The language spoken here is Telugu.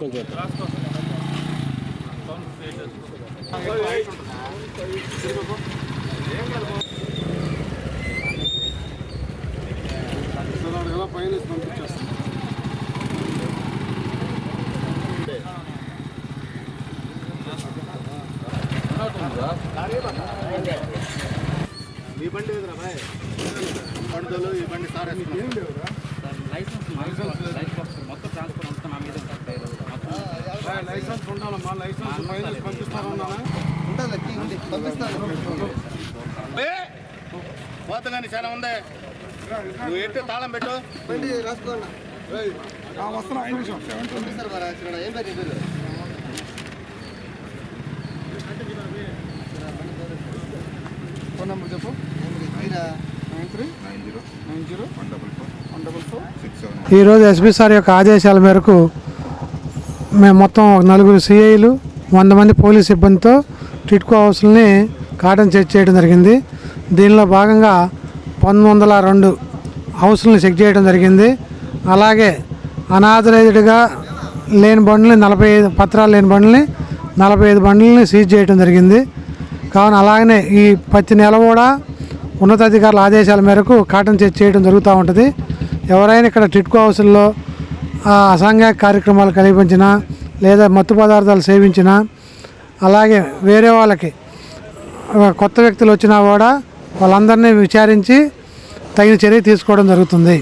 కొంచెం పైన పంపించేస్తాం ఈ బండి ఎదురా బాయ్? పండుగలు ఈ బండి సార్ ఏం లేవురా బాయ్, లైసెన్స్ ఉండాలమ్మా లైసెన్స్ పైన పంపిస్తారన్నానా పోతగాని చాలా ఉంది నువ్వు ఎట్టు తాళం పెట్టు రాసుకోండి వస్తున్నా ఒక్క నిమిషం ఫోన్ నెంబర్ చెప్పు. Nine three nine zero nine zero. One ఈరోజు ఎస్పీ సార్ యొక్క ఆదేశాల మేరకు మేము మొత్తం ఒక నలుగురు సిఐలు వంద మంది పోలీస్ సిబ్బందితో టిట్కో హౌస్ని కాటన్ చెక్ చేయడం జరిగింది. దీనిలో భాగంగా పంతొమ్మిది వందల రెండు హౌస్లను చెక్ చేయడం జరిగింది. అలాగే అనాథరైజ్డ్గా లేని బండ్లని నలభై ఐదు పత్రాలు లేని బండ్లని నలభై ఐదు బండ్లని సీజ్ చేయడం జరిగింది. కావున అలాగనే ఈ ప్రతి నెల కూడా ఉన్నతాధికారుల ఆదేశాల మేరకు కాటన్ చెక్ చేయడం జరుగుతూ ఉంటుంది. ఎవరైనా ఇక్కడ టిట్కో హౌసుల్లో అసాంఘిక కార్యక్రమాలు కల్పించినా లేదా మత్తు పదార్థాలు సేవించినా అలాగే వేరే వాళ్ళకి కొత్త వ్యక్తులు వచ్చినా కూడా వాళ్ళందరినీ విచారించి తగిన చర్య తీసుకోవడం జరుగుతుంది.